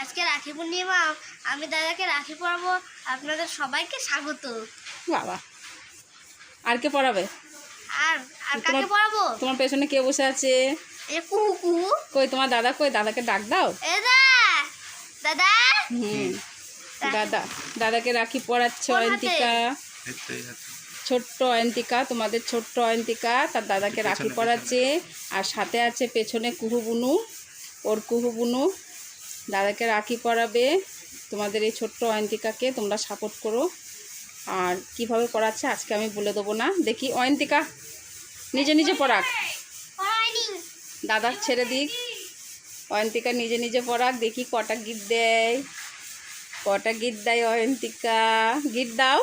আজকে রাখি পূর্ণিমা আমি দাদাকে রাখি পরাবো আপনাদের সবাইকে স্বাগত। বাবা আর কে পড়াবে? আর আর কাকে তোমার- তোমার পেছনে কে বসে আছে? এ কুহু কুহু কই তোমার দাদা কই? দাদাকে ডাক দাও। এ দা দাদা। হুম দাদা দাদাকে রাখি পড়াচ্ছে অয়ন্তিকা। ছোট্ট অয়ন্তিকা তোমাদের ছোট্ট অয়ন্তিকা তার দাদাকে রাখি পড়াচ্ছে। আর সাথে আছে পেছনে কুহু বুনু ওর কুহু বুনু। দাদাকে রাখি পরাবে। তোমাদের এই ছোট্ট অয়ন্তিকাকে তোমরা সাপোর্ট করো। আর কীভাবে পড়াচ্ছে আজকে আমি বলে দেবো না। দেখি অয়ন্তিকা নিজে নিজে পড়াক। দাদা ছেড়ে দিক। অয়ন্তিকা নিজে নিজে পড়াক দেখি কটা গীত দেয়। কটা গীত দেয় অয়ন্তিকা? গীত দাও।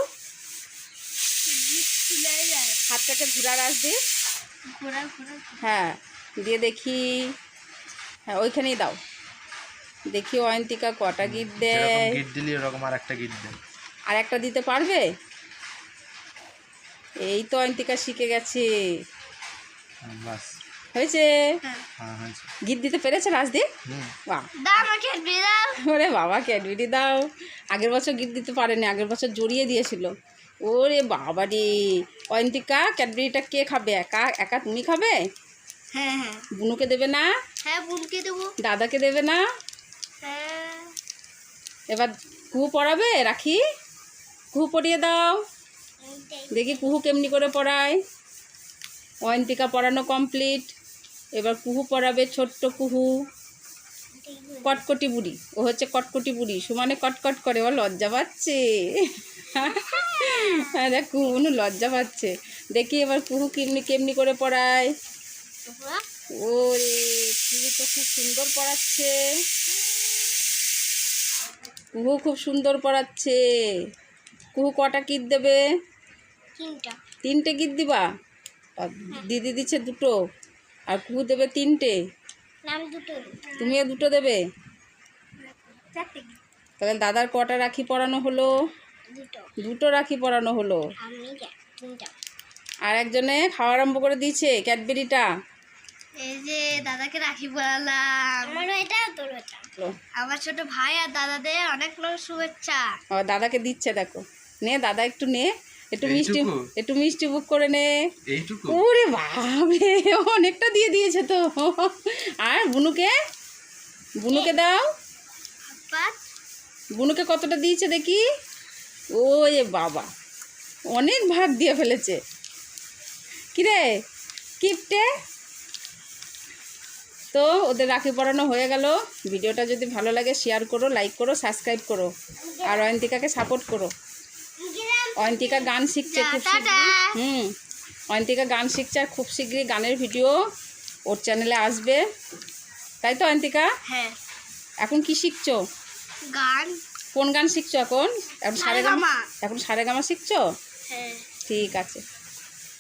হাতটাকে ঘুরার আস দিস ঘোরা ঘোরা হ্যাঁ দিয়ে দেখি। হ্যাঁ ওইখানেই দাও। দেখি অয়ন্তিকা কটা যেরকম দেয়। গিট দিলি ওরকম আর একটা গিট দেন আর একটা দিতে পারবে? এই তো অয়ন্তিকা শিখে গেছে। বাস। হয়েছে? হ্যাঁ। হ্যাঁ হয়েছে। দিতে পেরেছে রাজদীপ? ওরে বাবা ক্যাডবেরি দাও। আগের বছর গিফট দিতে পারেনি আগের বছর জড়িয়ে দিয়েছিল। ওরে বাবা রে। অয়ন্তিকা ক্যাডবেরিটা কে খাবে? একা একা তুমি খাবে? হ্যাঁ হ্যাঁ। বুনুকে দেবে না? হ্যাঁ বুনকে দেবো। দাদাকে দেবে না? হ্যাঁ এবার কুহু পড়াবে, রাখি? কুহু পড়িয়ে দাও। দেখি কুহু কেমনি করে পড়ায়। অয়ন্তিকা পড়ানো কমপ্লিট। এবার কুহু পড়াবে ছোট্ট কুহু। কটকটি বুড়ি। ও হচ্ছে কটকটি বুড়ি। সুমানে কটকট করে, ও লজ্জা পাচ্ছে। হ্যাঁ দেখ কুহু লজ্জা পাচ্ছে। দেখি এবার কুহু কেমনি কেমনি করে পড়ায়। ওরে, কুহু তো খুব সুন্দর পড়াচ্ছে। কুহু খুব সুন্দর পড়াচ্ছে। কুহু কটা কিট দেবে? তিনটা। তিনটে গীত দিবা? দিদি দিচ্ছে দুটো। আর কুহু দেবে তিনটে। তুমিও দুটো দেবে? তাহলে দাদার কটা রাখি পরানো হলো? দুটো। রাখি পরানো হলো। আর একজনে খাওয়া আরম্ভ করে দিয়েছে ক্যাডবেরিটা। এই যে দাদাকে রাখি পরালাম আমারও এটা তোর এটা। আমার ছোট ভাই আর দাদাদের অনেক অনেক শুভেচ্ছা। ও দাদাকে দিচ্ছে দেখো। নে দাদা একটু নে। একটু মিষ্টি একটু মিষ্টি বুক করে নে। এইটুকু? ওরে বাবে অনেকটা দিয়ে দিয়েছে তো। আর বুনুকে? বুনুকে দাও। বুনুকে কতটা দিয়েছে দেখি? ও এ বাবা অনেক ভাগ দিয়ে ফেলেছে। কিরে কিপটে? তো ওদের রাখি পরানো হয়ে গেল। ভিডিওটা যদি ভালো লাগে শেয়ার করো লাইক করো সাবস্ক্রাইব করো। আর অয়ন্তিকাকে সাপোর্ট করো। অয়ন্তিকা গান শিখছে খুব শীঘ্রই হুম। অয়ন্তিকা গান শিখছে আর খুব শীঘ্রই গানের ভিডিও ওর চ্যানেলে আসবে। তাই তো অয়ন্তিকা? হ্যাঁ। এখন কি শিখছো? গান। কোন গান শিখছো এখন? এখন সারে গামা সারেগামা। এখন সারে গামা শিখছো? হ্যাঁ। ঠিক আছে।